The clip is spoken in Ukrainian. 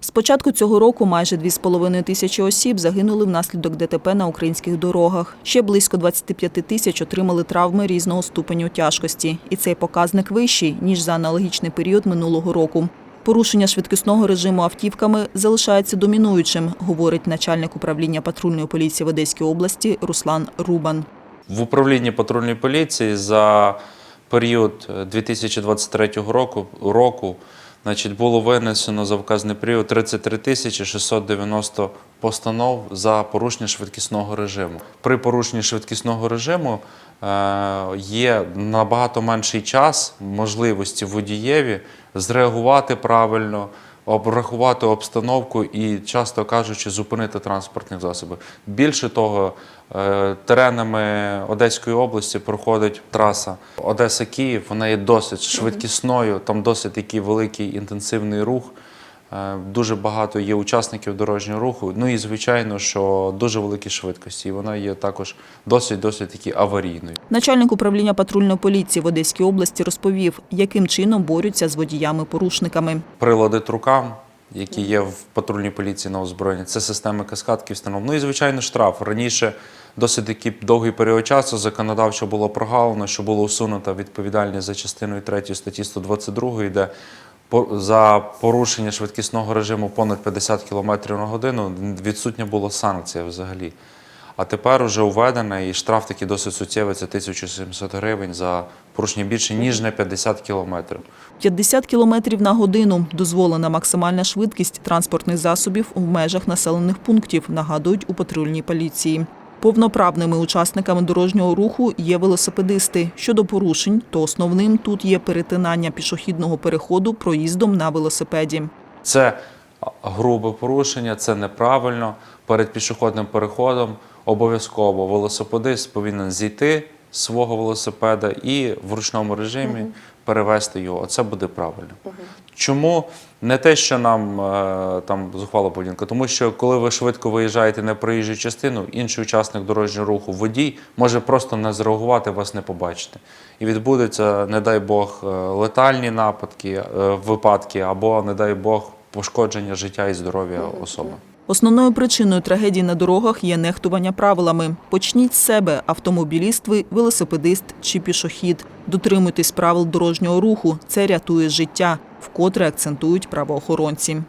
З початку цього року майже 2,5 тисячі осіб загинули внаслідок ДТП на українських дорогах. Ще близько 25 тисяч отримали травми різного ступеню тяжкості. І цей показник вищий, ніж за аналогічний період минулого року. Порушення швидкісного режиму автівками залишається домінуючим, говорить начальник управління патрульної поліції в Одеській області Руслан Рубан. В управлінні патрульної поліції за період е, 2023 року, року значить, було винесено за вказаний період 33 тисячі 690 постанов за порушення швидкісного режиму. При порушенні швидкісного режиму е, є набагато менший час можливості водієві зреагувати правильно, обрахувати обстановку і, часто кажучи, зупинити транспортні засоби. Більше того, е, теренами Одеської області проходить траса Одеса-Київ. Вона є досить швидкісною, там досить такий великий інтенсивний рух. Е, Дуже багато є учасників дорожнього руху. Ну і звичайно, що дуже великі швидкості. І вона є також досить досить таки аварійною. Начальник управління патрульної поліції в Одеській області розповів, яким чином борються з водіями-порушниками. прилади трукам, які є в патрульній поліції на озброєнні, це системи каскадки встановлено. Ну і звичайно штраф. Раніше досить такий довгий період часу законодавчо було прогалено, що було усунуто відповідальність за частиною 3 статті 122, де за порушення швидкісного режиму понад 50 км на годину відсутня була санкція взагалі. А тепер вже введена і штраф такий досить суттєвий, це 1700 гривень за порушення більше, ніж на 50 кілометрів. 50 км на годину – дозволена максимальна швидкість транспортних засобів в межах населених пунктів, нагадують у патрульній поліції. Повноправними учасниками дорожнього руху є велосипедисти. Щодо порушень, то основним тут є перетинання пішохідного переходу проїздом на велосипеді. Це грубе порушення, це неправильно. Перед пішохідним переходом обов'язково велосипедист повинен зійти свого велосипеда і в ручному режимі перевести його. Оце буде правильно. Чому не те, що нам е, там зухвала поведінка, тому що коли ви швидко виїжджаєте на проїжджу частину, інший учасник дорожнього руху, водій, може просто не зреагувати, вас не побачити. І відбудеться, не дай Бог, е, летальні нападки, е, випадки, або, не дай Бог, пошкодження життя і здоров'я особи. Основною причиною трагедії на дорогах є нехтування правилами. Почніть з себе, автомобіліст ви, велосипедист чи пішохід. Дотримуйтесь правил дорожнього руху. Це рятує життя, вкотре акцентують правоохоронці.